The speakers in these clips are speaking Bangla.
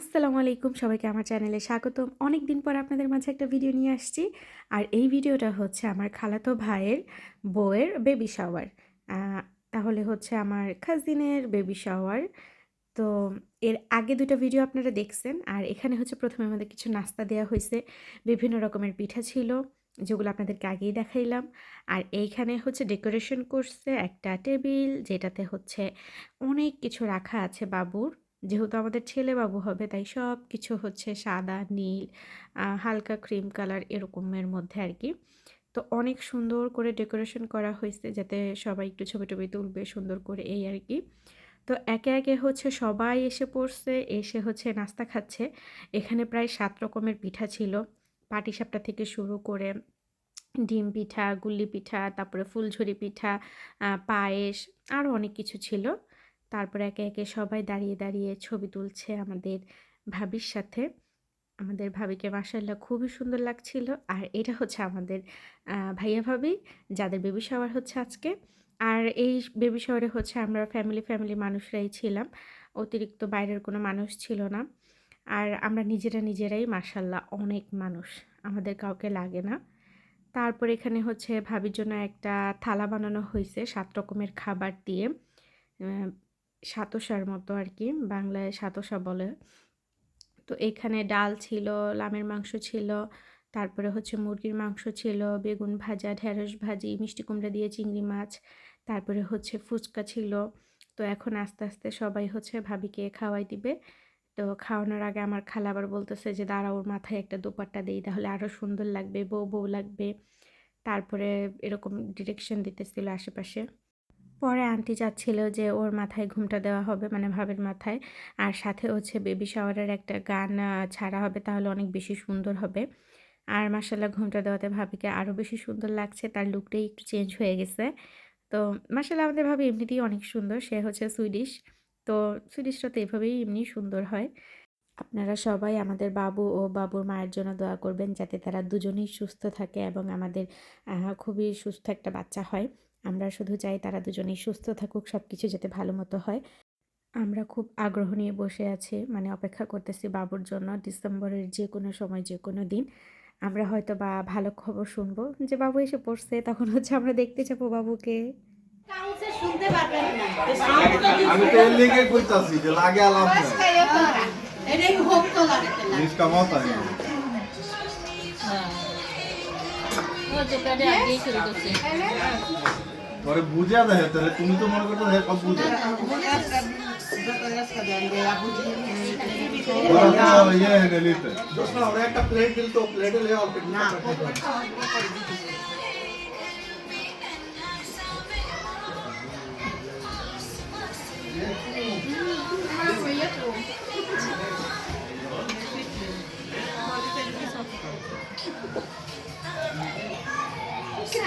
আসসালামু আলাইকুম সবাইকে আমার চ্যানেলে স্বাগতম। অনেক দিন পর আপনাদের মাঝে একটা ভিডিও নিয়ে আসছি। আর এই ভিডিওটা হচ্ছে আমার খালাতো ভাইয়ের বউয়ের বেবি শাওয়ার তাহলে হচ্ছে আমার কাজিনের বেবি শাওয়ার তো এর আগে দুটো ভিডিও আপনারা দেখছেন। আর এখানে হচ্ছে প্রথমে আমাদের কিছু নাস্তা দেওয়া হয়েছে। বিভিন্ন রকমের পিঠা ছিল, যেগুলো আপনাদেরকে আগেই দেখাইলাম। আর এইখানে হচ্ছে ডেকোরেশন করছে একটা টেবিল যেটাতে হচ্ছে অনেক কিছু রাখা আছে বাবুর। যেহেতু আমাদের ছেলে বাবু হবে, তাই সব কিছু হচ্ছে সাদা, নীল হালকা ক্রিম কালার এরকমের মধ্যে আর কি। তো অনেক সুন্দর করে ডেকোরেশন করা হয়েছে যাতে সবাই একটু ছবি টবি তুলবে সুন্দর করে এই আর কি। তো একে একে হচ্ছে সবাই এসে পড়ছে, এসে হচ্ছে নাস্তা খাচ্ছে। এখানে প্রায় সাত রকমের পিঠা ছিল। পাটিসাপটা থেকে শুরু করে ডিম পিঠা, গুল্লি পিঠা, তারপরে ফুলঝুরি পিঠা পায়েস আরও অনেক কিছু ছিল। তারপরে একে একে সবাই দাঁড়িয়ে দাঁড়িয়ে ছবি তুলছে আমাদের ভাবির সাথে। আমাদের ভাবিকে মাসাল্লাহ খুবই সুন্দর লাগছিল। আর এটা হচ্ছে আমাদের ভাইয়া ভাবি, যাদের বেবি শাওয়ার হচ্ছে আজকে। আর এই বেবি শাওয়ারে হচ্ছে আমরা ফ্যামিলি ফ্যামিলি মানুষরাই ছিলাম। অতিরিক্ত বাইরের কোনো মানুষ ছিল না। আর আমরা নিজেরা নিজেরাই মাসাল্লাহ অনেক মানুষ। আমাদের কাউকে লাগে না। তারপর এখানে হচ্ছে ভাবির জন্য একটা থালা বানানো হয়েছে সাত রকমের খাবার দিয়ে। সাতসার মতো আর কি বাংলায় সাতসা বলে। তো এখানে ডাল ছিল, লামের মাংস ছিল, তারপরে হচ্ছে মুরগির মাংস ছিল, বেগুন ভাজা, ঢেঁড়স ভাজি, মিষ্টি কুমড়া দিয়ে চিংড়ি মাছ, তারপরে হচ্ছে ফুচকা ছিল। তো এখন আস্তে আস্তে সবাই হচ্ছে ভাবিকে খাওয়াই দিবে। তো খাওয়ানোর আগে আমার খালা আবার বলতেছে যে, দাঁড়া, ওর মাথায় একটা দোপাট্টা দিই, তাহলে আরও সুন্দর লাগবে, বউ বউ লাগবে। তারপরে এরকম ডিরেকশন দিতেছিল আশেপাশে। পরে আন্টি চাচ্ছিল যে ওর মাথায় ঘুমটা দেওয়া হবে মানে ভাবের মাথায়। আর সাথে হচ্ছে বেবি শাওয়ারের একটা গান ছাড়া হবে, তাহলে অনেক বেশি সুন্দর হবে। আর মাসাল্লাহ ঘুমটা দেওয়াতে ভাবিকে আরও বেশি সুন্দর লাগছে, তার লুকটাই একটু চেঞ্জ হয়ে গেছে। তো মাসাল্লাহ আমাদের ভাবি এমনিতেই অনেক সুন্দর, সে হচ্ছে সুইডিশ তো সুইডিশটা তো এভাবেই এমনি সুন্দর হয়। আপনারা সবাই আমাদের বাবু ও বাবুর মায়ের জন্য দোয়া করবেন, যাতে তারা দুজনেই সুস্থ থাকে এবং আমাদের খুবই সুস্থ একটা বাচ্চা হয়। আমরা শুধু চাই তারা দুজনেই সুস্থ থাকুক সব কিছু যাতে ভালো মতো হয়। আমরা খুব আগ্রহ নিয়ে বসে আছি মানে অপেক্ষা করতেছি বাবুর জন্য ডিসেম্বরের যে কোনো সময় যে কোনো দিন। আমরা হয়তো বা ভালো খবর শুনব। যে বাবু এসে পড়ছে তখন হচ্ছে আমরা দেখতে যাব বাবুকে। কাউকে শুনতে পারবেন না। আমি পরে বুঝা দেয়, তাহলে তুমি তো মনে করছ হ্যাঁ সব বুঝে ওরা তো ইয়ে হেনে নিতে একটা প্লেট দিল তো প্লেটে লে অল্প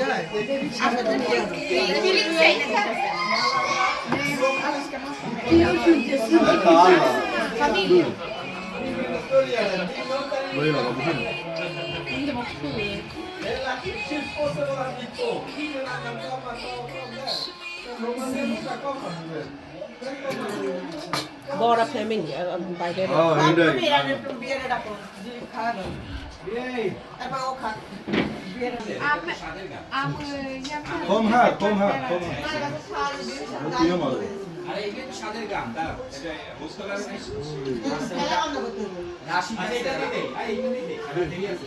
quattro. বলি বাবা বুঝি না বড় ফ্যামিলি বাইরে এইটাই। কম হ্যাঁ কম হ্যাঁ কম মারো আরে এই কিন্তু স্বাদের গান দাঁড়াও। এটা বুঝতে পারবে রাশি এটা দিতে আরে এইটা দিতে দেরি আছে।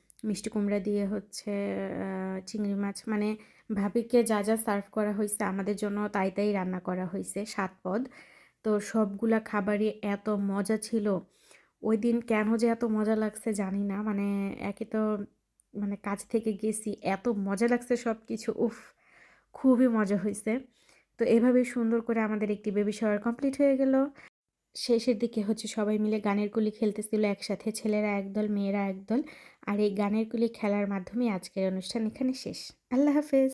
মিষ্টি কুমড়া দিয়ে হচ্ছে চিংড়ি মাছ মানে ভাবিকে যা যা সার্ভ করা হয়েছে আমাদের জন্য তাই তাই রান্না করা হয়েছে সাত পদ। তো সবগুলা খাবারই এত মজা ছিল। ওই দিন কেন যে এত মজা লাগছে জানি না মানে একে তো মানে কাজ থেকে গেছি, এত মজা লাগছে সব কিছু উফ, খুবই মজা হয়েছে তো এভাবেই সুন্দর করে আমাদের একটি বেবি শাওয়ার কমপ্লিট হয়ে গেল। শেষের দিকে হচ্ছে সবাই মিলে গানের কুলি খেলতেছিল একসাথে, ছেলেরা একদল, মেয়েরা একদল। আর এই গানের কুলি খেলার মাধ্যমে আজকের অনুষ্ঠান এখানে শেষ। আল্লাহ হাফেজ।